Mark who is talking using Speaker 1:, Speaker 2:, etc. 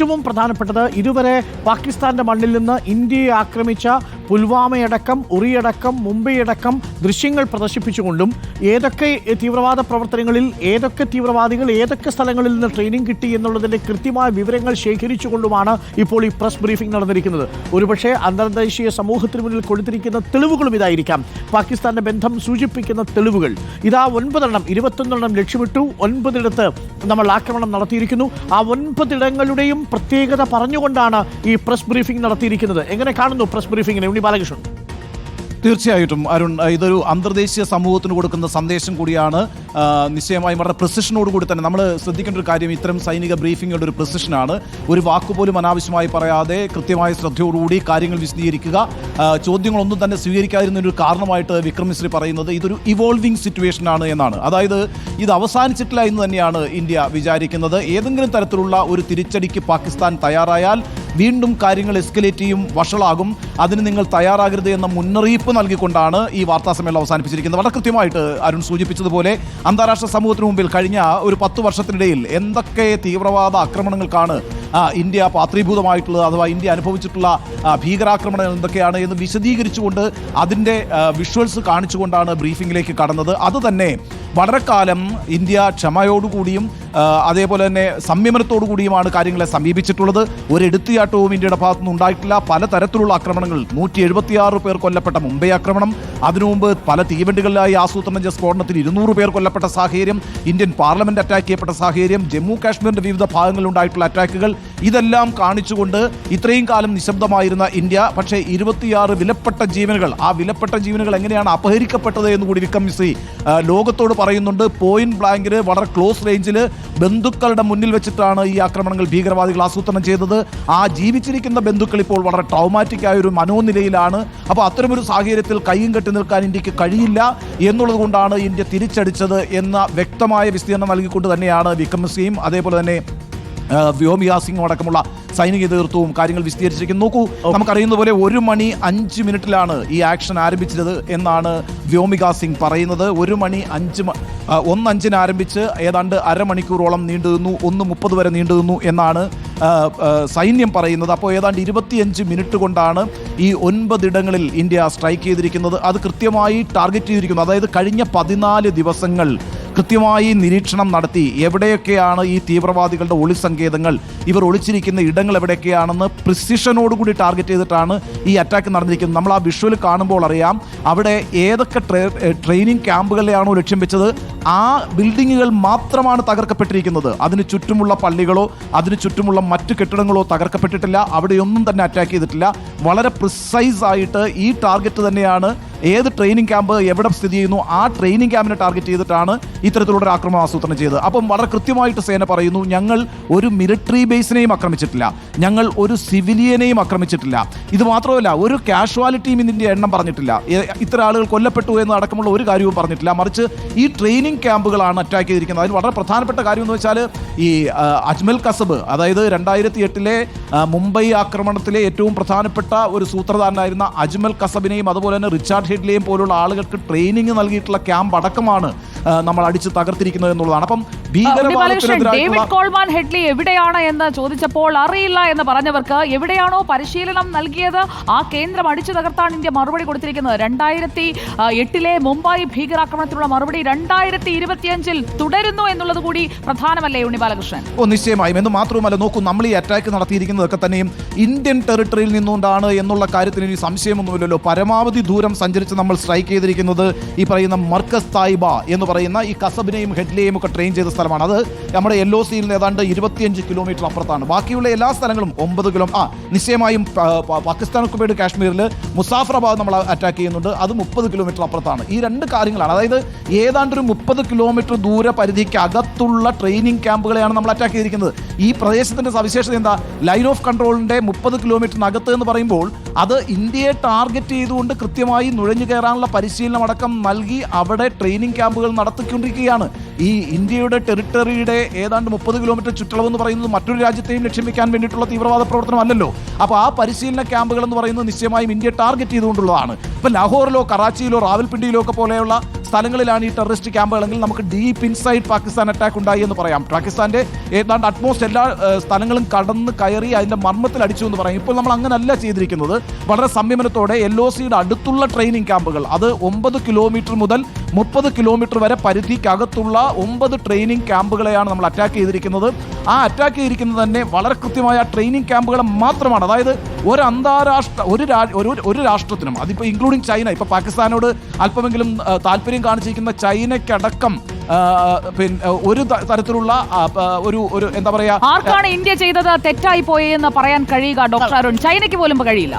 Speaker 1: ഏറ്റവും പ്രധാനപ്പെട്ടത് ഇതുവരെ പാകിസ്ഥാന്റെ മണ്ണിൽ നിന്ന് ഇന്ത്യയെ ആക്രമിച്ച പുൽവാമയടക്കം ഉറിയടക്കം മുംബൈയടക്കം ദൃശ്യങ്ങൾ പ്രദർശിപ്പിച്ചുകൊണ്ടും ഏതൊക്കെ തീവ്രവാദ പ്രവർത്തനങ്ങളിൽ ഏതൊക്കെ തീവ്രവാദികൾ ഏതൊക്കെ സ്ഥലങ്ങളിൽ നിന്ന് ട്രെയിനിങ് കിട്ടി എന്നുള്ളതിന്റെ കൃത്യമായ വിവരങ്ങൾ ശേഖരിച്ചുകൊണ്ടുമാണ് ഇപ്പോൾ ഈ പ്രസ് ബ്രീഫിംഗ് നടന്നിരിക്കുന്നത്. ഒരുപക്ഷെ അന്തർദേശീയ സമൂഹത്തിന് മുന്നിൽ കൊടുത്തിരിക്കുന്ന തെളിവുകളും ഇതായിരിക്കാം. പാകിസ്ഥാന്റെ ബന്ധം സൂചിപ്പിക്കുന്ന തെളിവുകൾ. ഇതാ ഒൻപതെണ്ണം ഇരുപത്തൊന്നെണ്ണം ലക്ഷ്യമിട്ടു. ഒൻപതിടത്ത് നമ്മൾ ആക്രമണം നടത്തിയിരിക്കുന്നു. ആ ഒൻപതിടങ്ങളുടെയും പ്രത്യേകത പറഞ്ഞുകൊണ്ടാണ് ഈ പ്രസ് ബ്രീഫിംഗ് നടത്തിയിരിക്കുന്നത്. എങ്ങനെ കാണുന്നു പ്രസ് ബ്രീഫിംഗിനെ ഉണ്ണി ബാലകൃഷ്ണൻ.
Speaker 2: തീർച്ചയായിട്ടും അരുൺ ഇതൊരു അന്തർദേശീയ സമൂഹത്തിന് കൊടുക്കുന്ന സന്ദേശം കൂടിയാണ്. നിശ്ചയമായും വളരെ പ്രസിഷനോട് കൂടി തന്നെ നമ്മൾ ശ്രദ്ധിക്കേണ്ട ഒരു കാര്യം ഇത്തരം സൈനിക ബ്രീഫിങ്ങുകളുടെ ഒരു പ്രസിഷനാണ് ഒരു വാക്കുപോലും അനാവശ്യമായി പറയാതെ കൃത്യമായ ശ്രദ്ധയോടുകൂടി കാര്യങ്ങൾ വിശദീകരിക്കുക. ചോദ്യങ്ങളൊന്നും തന്നെ സ്വീകരിക്കാതിരുന്നൊരു കാരണമായിട്ട് വിക്രം മിശ്രി പറയുന്നത് ഇതൊരു ഇവോൾവിംഗ് സിറ്റുവേഷനാണ് എന്നാണ്. അതായത് ഇത് അവസാനിച്ചിട്ടില്ല എന്ന് തന്നെയാണ് ഇന്ത്യ വിചാരിക്കുന്നത്. ഏതെങ്കിലും തരത്തിലുള്ള ഒരു തിരിച്ചടിക്ക് പാകിസ്ഥാൻ തയ്യാറായാൽ വീണ്ടും കാര്യങ്ങൾ എസ്കലേറ്റ് ചെയ്യും വഷളാകും. അതിന് നിങ്ങൾ തയ്യാറാകരുത് എന്ന മുന്നറിയിപ്പ് നൽകിക്കൊണ്ടാണ് ഈ വാർത്താ സമ്മേളനം അവസാനിപ്പിച്ചിരിക്കുന്നത്. വളരെ കൃത്യമായിട്ട് അരുൺ സൂചിപ്പിച്ചതുപോലെ അന്താരാഷ്ട്ര സമൂഹത്തിന് മുമ്പിൽ കഴിഞ്ഞ ഒരു പത്ത് വർഷത്തിനിടയിൽ എന്തൊക്കെ തീവ്രവാദ ആക്രമണങ്ങൾക്കാണ് ഇന്ത്യ പാത്രീഭൂതമായിട്ടുള്ളത് അഥവാ ഇന്ത്യ അനുഭവിച്ചിട്ടുള്ള ഭീകരാക്രമണങ്ങൾ എന്തൊക്കെയാണ് എന്ന് വിശദീകരിച്ചുകൊണ്ട് അതിന്റെ വിഷ്വൽസ് കാണിച്ചുകൊണ്ടാണ് ബ്രീഫിംഗിലേക്ക് കടന്നത്. അത് തന്നെ വളരെ കാലം ഇന്ത്യ ക്ഷമയോടുകൂടിയും അതേപോലെ തന്നെ സംയമനത്തോടു കൂടിയുമാണ് കാര്യങ്ങളെ സമീപിച്ചിട്ടുള്ളത്. ഒരു എടുത്തുചാട്ടവും ഇന്ത്യയുടെ ഭാഗത്തുനിന്ന് ഉണ്ടായിട്ടില്ല. പലതരത്തിലുള്ള ആക്രമണങ്ങൾ. നൂറ്റി എഴുപത്തിയാറ് പേർ കൊല്ലപ്പെട്ട മുംബൈ ആക്രമണം. അതിനു മുമ്പ് പല തീവണ്ടികളിലായി ആസൂത്രണം ചെയ്ത സ്ഫോടനത്തിൽ ഇരുന്നൂറ് പേർ കൊല്ലപ്പെട്ട സാഹചര്യം. ഇന്ത്യൻ പാർലമെന്റ് അറ്റാക്ക് ചെയ്യപ്പെട്ട സാഹചര്യം. ജമ്മു കാശ്മീരിന്റെ വിവിധ ഭാഗങ്ങളിൽ ഉണ്ടായിട്ടുള്ള അറ്റാക്കുകൾ ഇതെല്ലാം കാണിച്ചുകൊണ്ട് ഇത്രയും കാലം നിശബ്ദമായിരുന്ന ഇന്ത്യ പക്ഷേ ഇരുപത്തിയാറ് വിലപ്പെട്ട ജീവനുകൾ ആ വിലപ്പെട്ട ജീവനുകൾ എങ്ങനെയാണ് അപഹരിക്കപ്പെട്ടത് എന്ന് കൂടി വിക്രം മിശ്രി ലോകത്തോട് പറയുന്നുണ്ട്. പോയിന്റ് ബ്ലാങ്കിൽ വളരെ ക്ലോസ് റേഞ്ചിൽ ബന്ധുക്കളുടെ മുന്നിൽ വെച്ചിട്ടാണ് ഈ ആക്രമണങ്ങൾ ഭീകരവാദികൾ ആസൂത്രണം ചെയ്തത്. ആ ജീവിച്ചിരിക്കുന്ന ബന്ധുക്കൾ ഇപ്പോൾ വളരെ ട്രൗമാറ്റിക് ആയ ഒരു മനോനിലയിലാണ്. അപ്പോൾ അത്തരമൊരു സാഹചര്യത്തിൽ കൈയും കെട്ടി നിൽക്കാൻ ഇന്ത്യയ്ക്ക് കഴിയില്ല എന്നുള്ളത് കൊണ്ടാണ് ഇന്ത്യ തിരിച്ചടിച്ചത് എന്ന വ്യക്തമായ വിസ്തീർണം നൽകിക്കൊണ്ട് തന്നെയാണ് വിക്രം മിശ്രിയും അതേപോലെ തന്നെ വ്യോമിക സിംഗും അടക്കമുള്ള സൈനിക നേതൃത്വവും കാര്യങ്ങൾ വിശദീകരിച്ചിരിക്കുന്നു. നോക്കൂ നമുക്കറിയുന്ന പോലെ ഒരു മണി അഞ്ച് മിനിറ്റിലാണ് ഈ ആക്ഷൻ ആരംഭിച്ചത് എന്നാണ് വ്യോമിക സിംഗ് പറയുന്നത്. ഒരു മണി അഞ്ച് ഒന്നഞ്ചിന് ആരംഭിച്ച് ഏതാണ്ട് അരമണിക്കൂറോളം നീണ്ടു നിന്നു ഒന്ന് മുപ്പത് വരെ നീണ്ടു നിന്നു എന്നാണ് സൈന്യം പറയുന്നത്. അപ്പോൾ ഏതാണ്ട് ഇരുപത്തിയഞ്ച് മിനിറ്റ് കൊണ്ടാണ് ഈ ഒൻപതിടങ്ങളിൽ ഇന്ത്യ സ്ട്രൈക്ക് ചെയ്തിരിക്കുന്നത്. അത് കൃത്യമായി ടാർഗറ്റ് ചെയ്തിരിക്കുന്നു. അതായത് കഴിഞ്ഞ പതിനാല് ദിവസങ്ങൾ കൃത്യമായി നിരീക്ഷണം നടത്തി എവിടെയൊക്കെയാണ് ഈ തീവ്രവാദികളുടെ ഒളി ഒളിസങ്കേതങ്ങൾ ഇവർ ഒളിച്ചിരിക്കുന്ന ഇടങ്ങൾ എവിടെയൊക്കെയാണെന്ന് പ്രിസിഷനോടുകൂടി ടാർഗറ്റ് ചെയ്തിട്ടാണ് ഈ അറ്റാക്ക് നടന്നിരിക്കുന്നത്. നമ്മൾ ആ വിഷ്വൽ കാണുമ്പോൾ അറിയാം അവിടെ ഏതൊക്കെ ട്രെയിനിങ് ക്യാമ്പുകളെയാണോ ലക്ഷ്യം വെച്ചത് ആ ബിൽഡിങ്ങുകൾ മാത്രമാണ് തകർക്കപ്പെട്ടിരിക്കുന്നത്. അതിന് ചുറ്റുമുള്ള പള്ളികളോ അതിന് ചുറ്റുമുള്ള മറ്റു കെട്ടിടങ്ങളോ തകർക്കപ്പെട്ടിട്ടില്ല അവിടെയൊന്നും തന്നെ അറ്റാക്ക് ചെയ്തിട്ടില്ല. വളരെ പ്രിസൈസ് ആയിട്ട് ഈ ടാർഗറ്റ് തന്നെയാണ് ഏത് ട്രെയിനിങ് ക്യാമ്പ് എവിടെ സ്ഥിതി ചെയ്യുന്നു ആ ട്രെയിനിങ് ക്യാമ്പിനെ ടാർഗറ്റ് ചെയ്തിട്ടാണ് ഇത്തരത്തിലുള്ള ഒരു ആക്രമണം ആസൂത്രണം ചെയ്തത്. അപ്പം വളരെ കൃത്യമായിട്ട് സേന പറയുന്നു ഞങ്ങൾ ഒരു മിലിറ്ററി ബേസിനെയും ആക്രമിച്ചിട്ടില്ല. ഞങ്ങൾ ഒരു സിവിലിയനെയും ആക്രമിച്ചിട്ടില്ല. ഇത് മാത്രമല്ല ഒരു കാഷ്വാലിറ്റിയും ഇതിന്റെ എണ്ണം പറഞ്ഞിട്ടില്ല. ഇത്ര ആളുകൾ കൊല്ലപ്പെട്ടു എന്ന് അടക്കമുള്ള ഒരു കാര്യവും പറഞ്ഞിട്ടില്ല. മറിച്ച് ഈ ട്രെയിനിങ് ക്യാമ്പുകളാണ് അറ്റാക്ക് ചെയ്തിരിക്കുന്നത്. അതിൽ വളരെ പ്രധാനപ്പെട്ട കാര്യം എന്ന് വെച്ചാൽ ഈ അജ്മൽ കസബ് അതായത് രണ്ടായിരത്തി എട്ടിലെ മുംബൈ ആക്രമണത്തിലെ ഏറ്റവും പ്രധാനപ്പെട്ട ഒരു സൂത്രധാരനായിരുന്ന അജ്മൽ കസബിനെയും അതുപോലെ തന്നെ റിച്ചാർഡ് ഹെഡ്ലിയെയും പോലുള്ള ആളുകൾക്ക് ട്രെയിനിങ് നൽകിയിട്ടുള്ള ക്യാമ്പ് അടക്കമാണ് നമ്മൾ അടിച്ച് തകർത്തിരിക്കുന്നത് എന്നുള്ളതാണ്. അപ്പം
Speaker 3: ഡേവിഡ് കോൾമാൻ ഹെഡ്ലി എവിടെയാണ് എന്ന് ചോദിച്ചപ്പോൾ അറിയില്ല എന്ന് പറഞ്ഞവർക്ക് എവിടെയാണോ പരിശീലനം നൽകിയത്? ആ കേന്ദ്രം അടിച്ചു തകർത്താണ് ഇന്ത്യ മറുപടി കൊടുത്തിരിക്കുന്നത്. രണ്ടായിരത്തി എട്ടിലെ മുംബൈ ഭീകരാക്രമണത്തിനുള്ള മറുപടി രണ്ടായിരത്തി ഇരുപത്തിയഞ്ചിൽ തുടരുന്നു എന്നുള്ളത് കൂടി പ്രധാനമല്ലേ ഉണ്ണി ബാലകൃഷ്ണൻ
Speaker 2: ഓ നിശ്ചയമായും. എന്ന് മാത്രവുമല്ല നോക്കൂ നമ്മൾ ഈ അറ്റാക്ക് നടത്തിയിരിക്കുന്നതൊക്കെ തന്നെയും ഇന്ത്യൻ ടെറിട്ടറിയിൽ നിന്നുകൊണ്ടാണ് എന്നുള്ള കാര്യത്തിന് ഇനി സംശയമൊന്നുമില്ലല്ലോ. പരമാവധി ദൂരം സഞ്ചരിച്ച് നമ്മൾ സ്ട്രൈക്ക് ചെയ്തിരിക്കുന്നത് ഈ പറയുന്ന മർക്കസ് തായിബ എന്ന് പറയുന്ന ഈ കസബിനെയും ഹെഡ്ലിയെയും ഒക്കെ ട്രെയിൻ ചെയ്ത സ്ഥലമാണ്. അത് നമ്മുടെ എൽ ഒ സിയിൽ നിന്ന് ഏതാണ്ട് ഇരുപത്തിയഞ്ച് കിലോമീറ്റർ അപ്പുറത്താണ്. ബാക്കിയുള്ള എല്ലാ സ്ഥലങ്ങളും ഒമ്പത് കിലോ ആ നിശ്ചയമായും പാകിസ്ഥാൻ ഒക്കുപേഡ് കാശ്മീരിൽ മുസാഫറാബാദ് നമ്മൾ അറ്റാക്ക് ചെയ്യുന്നുണ്ട്. അത് മുപ്പത് കിലോമീറ്റർ അപ്പുറത്താണ്. ഈ രണ്ട് കാര്യങ്ങളാണ്. അതായത് ഏതാണ്ട് ഒരു മുപ്പത് കിലോമീറ്റർ ദൂര പരിധിക്ക് അകത്തുള്ള ട്രെയിനിങ് ക്യാമ്പുകളെയാണ് നമ്മൾ അറ്റാക്ക് ചെയ്തിരിക്കുന്നത്. ഈ പ്രദേശത്തിന്റെ സവിശേഷത എന്താ? ലൈൻ ഓഫ് കൺട്രോളിന്റെ മുപ്പത് കിലോമീറ്ററിനകത്ത് എന്ന് പറയുമ്പോൾ അത് ഇന്ത്യയെ ടാർഗറ്റ് ചെയ്തുകൊണ്ട് കൃത്യമായി നുഴഞ്ഞു കയറാനുള്ള പരിശീലനം അടക്കം നൽകി അവിടെ ട്രെയിനിങ് ക്യാമ്പുകൾ നടത്തിക്കൊണ്ടിരിക്കുകയാണ്. ഈ ഇന്ത്യയുടെ ടെറിട്ടറിയുടെ ഏതാണ്ട് മുപ്പത് കിലോമീറ്റർ ചുറ്റളവ് എന്ന് പറയുന്നത് മറ്റൊരു രാജ്യത്തെയും ലക്ഷ്യം വെക്കാൻ വേണ്ടിയിട്ടുള്ള തീവ്രവാദ പ്രവർത്തനമല്ലല്ലോ. അപ്പോൾ ആ പരിശീലന ക്യാമ്പുകൾ എന്ന് പറയുന്നത് നിശ്ചയമായും ഇന്ത്യ ടാർഗറ്റ് ചെയ്തുകൊണ്ടുള്ളതാണ്. ഇപ്പം ലാഹോറിലോ കറാച്ചിയിലോ റാവൽപിണ്ടിയിലോ ഒക്കെ പോലെയുള്ള സ്ഥലങ്ങളിലാണ് ഈ ടെററിസ്റ്റ് ക്യാമ്പുകളെങ്കിൽ നമുക്ക് ഡീപ്പ് ഇൻസൈഡ് പാകിസ്ഥാൻ അറ്റാക്ക് ഉണ്ടായി എന്ന് പറയാം. പാകിസ്ഥാന്റെ ഏതാണ്ട് അറ്റ്മോസ്റ്റ് എല്ലാ സ്ഥലങ്ങളും കടന്ന് കയറി അതിന്റെ മർമ്മത്തിൽ അടിച്ചു എന്ന് പറയാം. ഇപ്പോൾ നമ്മൾ അങ്ങനല്ല ചെയ്തിരിക്കുന്നത്. വളരെ സംയമനത്തോടെ എൽ ഒ സിയുടെ അടുത്തുള്ള ട്രെയിനിങ് ക്യാമ്പുകൾ അത് ഒമ്പത് കിലോമീറ്റർ മുതൽ മുപ്പത് കിലോമീറ്റർ വരെ പരിധിക്കകത്തുള്ള ഒമ്പത് ട്രെയിനിങ് ക്യാമ്പുകളെയാണ് നമ്മൾ അറ്റാക്ക് ചെയ്തിരിക്കുന്നത്. ആ അറ്റാക്ക് ചെയ്തിരിക്കുന്നത് തന്നെ വളരെ കൃത്യമായ ട്രെയിനിങ് ക്യാമ്പുകളെ മാത്രമാണ്. അതായത് ഒരു അന്താരാഷ്ട്ര ഒരു ഒരു രാഷ്ട്രത്തിനും അതിപ്പോൾ ഇൻക്ലൂഡിങ് ചൈന ഇപ്പോൾ പാകിസ്ഥാനോട് അല്പമെങ്കിലും ആ, താല്പര്യം കാണിച്ചിരിക്കുന്ന ചൈനയ്ക്കടക്കം പിന്നെ ഒരു തരത്തിലുള്ള ഒരു ഒരു എന്താ പറയാ
Speaker 3: ആർക്കാണ് ഇന്ത്യ ചെയ്തത് തെറ്റായി പോയെന്ന് പറയാൻ കഴിയുക ഡോക്ടർ അരുൺ? ചൈനയ്ക്ക് പോലും കഴിയില്ല.